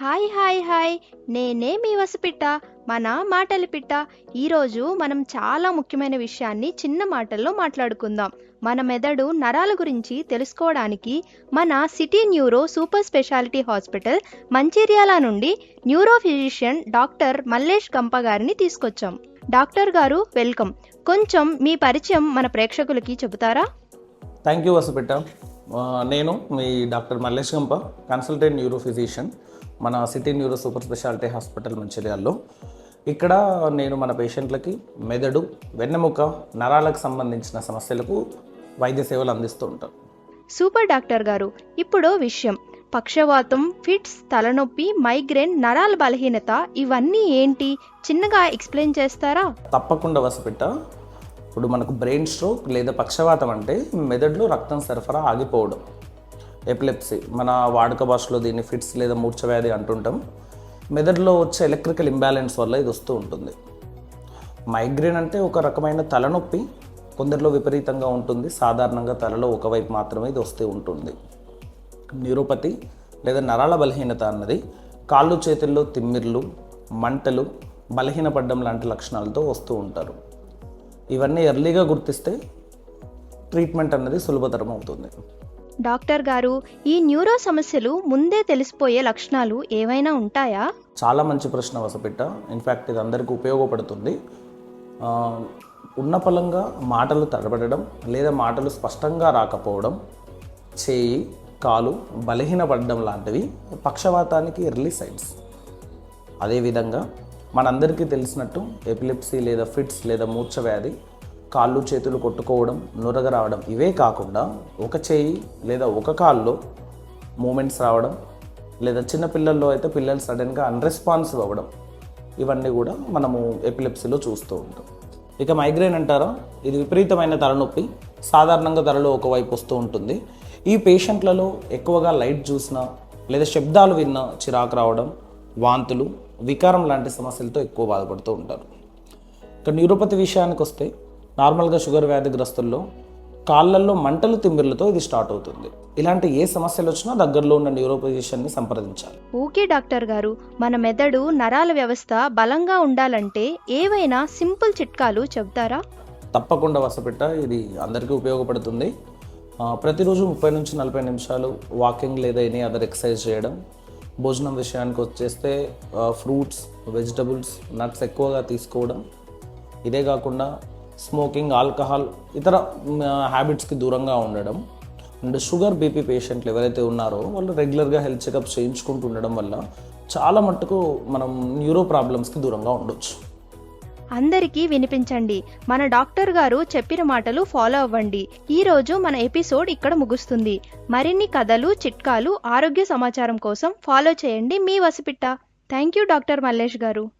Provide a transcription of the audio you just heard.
Hi hi hi. నేనే మీ వసపిట్ట మన మాటల పిట్ట. ఈరోజు మనం చాలా ముఖ్యమైన విషయాన్ని చిన్న మాటల్లో మాట్లాడుకుందాం. మన మెదడు నరాల గురించి తెలుసుకోవడానికి మన city neuro super speciality hospital Mancherial నుండి న్యూరో ఫిజిషియన్ డాక్టర్ మల్లేష్ గంప గారిని తీసుకొచ్చాం. డాక్టర్ గారు వెల్కమ్. కొంచెం మీ పరిచయం మన ప్రేక్షకులకి చెబుతారా? థ్యాంక్ యూ వసపిట్ట నేను మీ doctor Mallesh Gampa consultant neuro physician. మన city neuro super speciality hospital మంచిర్యాలలో. ఇక్కడ నేను మన పేషెంట్లకి మెదడు వెన్నెముక నరాలకు సంబంధించిన సమస్యలకు వైద్య సేవలు అందిస్తూ ఉంటాను సూపర్ డాక్టర్ గారు ఇప్పుడు విషయం. పక్షవాతం ఫిట్స్ తలనొప్పి మైగ్రేన్ నరాల బలహీనత ఇవన్నీ ఏంటి? చిన్నగా ఎక్స్ప్లెయిన్ చేస్తారా? తప్పకుండా వసపెట్ట. ఇప్పుడు మనకు బ్రెయిన్ స్ట్రోక్ లేదా పక్షవాతం అంటే మెదడులో రక్తం సరఫరా ఆగిపోవడం. ఎపిలెప్సీ. మన వాడుక భాషలో దీన్ని ఫిట్స్ లేదా మూర్ఛవ్యాధి అంటుంటాం. మెదడులో వచ్చే ఎలక్ట్రికల్ ఇంబ్యాలెన్స్ వల్ల ఇది వస్తూ ఉంటుంది. మైగ్రేన్ అంటే ఒక రకమైన తలనొప్పి కొందరిలో విపరీతంగా ఉంటుంది. సాధారణంగా తలలో ఒకవైపు మాత్రమే ఇది వస్తూ ఉంటుంది. న్యూరోపతి లేదా నరాల బలహీనత అన్నది కాళ్ళు చేతుల్లో తిమ్మిర్లు మంటలు బలహీనపడడం లాంటి లక్షణాలతో వస్తూ ఉంటారు. ఇవన్నీ ఎర్లీగా గుర్తిస్తే ట్రీట్మెంట్ అన్నది సులభతరం అవుతుంది. డాక్టర్ గారు ఈ న్యూరో సమస్యలు ముందే తెలిసిపోయే లక్షణాలు ఏవైనా ఉంటాయా? చాలా మంచి ప్రశ్న వసపెట్ట. ఇన్ఫ్యాక్ట్ ఇది అందరికీ ఉపయోగపడుతుంది. ఉన్న పలంగా మాటలు తడబడడం లేదా మాటలు స్పష్టంగా రాకపోవడం చేయి కాలు బలహీనపడడం లాంటివి పక్షవాతానికి ఎర్లీ సైన్స్ అదేవిధంగా మనందరికీ తెలిసినట్టు ఎపిలిప్సీ లేదా ఫిట్స్ లేదా మూర్ఛ వ్యాధి కాళ్ళు చేతులు కొట్టుకోవడం నురగ రావడం ఇవే కాకుండా ఒక చేయి లేదా ఒక కాల్లో మూమెంట్స్ రావడం లేదా చిన్న పిల్లల్లో అయితే పిల్లలు సడన్గా అన్రెస్పాన్సివ్ అవ్వడం ఇవన్నీ కూడా మనము ఎపిలెప్సీలో చూస్తూ ఉంటాం. ఇక మైగ్రేన్ అంటారా? ఇది విపరీతమైన తలనొప్పి. సాధారణంగా తలలో ఒకవైపు వస్తూ ఉంటుంది. ఈ పేషెంట్లలో ఎక్కువగా లైట్ చూసినా లేదా శబ్దాలు విన్నా చిరాకు రావడం వాంతులు వికారం లాంటి సమస్యలతో ఎక్కువ బాధపడుతూ ఉంటారు. ఇక న్యూరోపతి విషయానికి వస్తే నార్మల్గా షుగర్ వ్యాధిగ్రస్తుల్లో కాళ్ళల్లో మంటలు తిమ్మిర్లతో ఇది స్టార్ట్ అవుతుంది. ఇలాంటి ఏ సమస్యలు వచ్చినా దగ్గరలో ఉన్న న్యూరోపజిషన్ని సంప్రదించాలి. ఓకే డాక్టర్ గారు మన మెదడు నరాల వ్యవస్థ బలంగా ఉండాలంటే ఏవైనా సింపుల్ చిట్కాలు చెబుతారా? తప్పకుండా వసపెట్ట ఇది అందరికీ ఉపయోగపడుతుంది. ప్రతిరోజు ముప్పై నుంచి నలభై నిమిషాలు వాకింగ్ లేదా ఎనీ అదర్ ఎక్సర్సైజ్ చేయడం. భోజనం విషయానికి వచ్చేస్తే ఫ్రూట్స్ వెజిటబుల్స్ నట్స్ ఎక్కువగా తీసుకోవడం. ఇదే కాకుండా స్మోకింగ్ ఆల్కహాల్ ఇతర హ్యాబిట్స్కి దూరంగా ఉండడం అండ్ షుగర్ బీపీ పేషెంట్లు ఎవరైతే ఉన్నారో వాళ్ళు రెగ్యులర్గా హెల్త్ చెకప్ చేయించుకుంటూ ఉండడం వల్ల చాలా మట్టుకు మనం న్యూరో ప్రాబ్లమ్స్కి దూరంగా ఉండొచ్చు. అందరికీ వినిపించండి. మన డాక్టర్ గారు చెప్పిన మాటలు ఫాలో అవ్వండి. ఈ రోజు మన ఎపిసోడ్ ఇక్కడ ముగుస్తుంది. మరిన్ని కథలు చిట్కాలు ఆరోగ్య సమాచారం కోసం ఫాలో చేయండి మీ వసిపిట్ట thank you doctor Mallesh garu.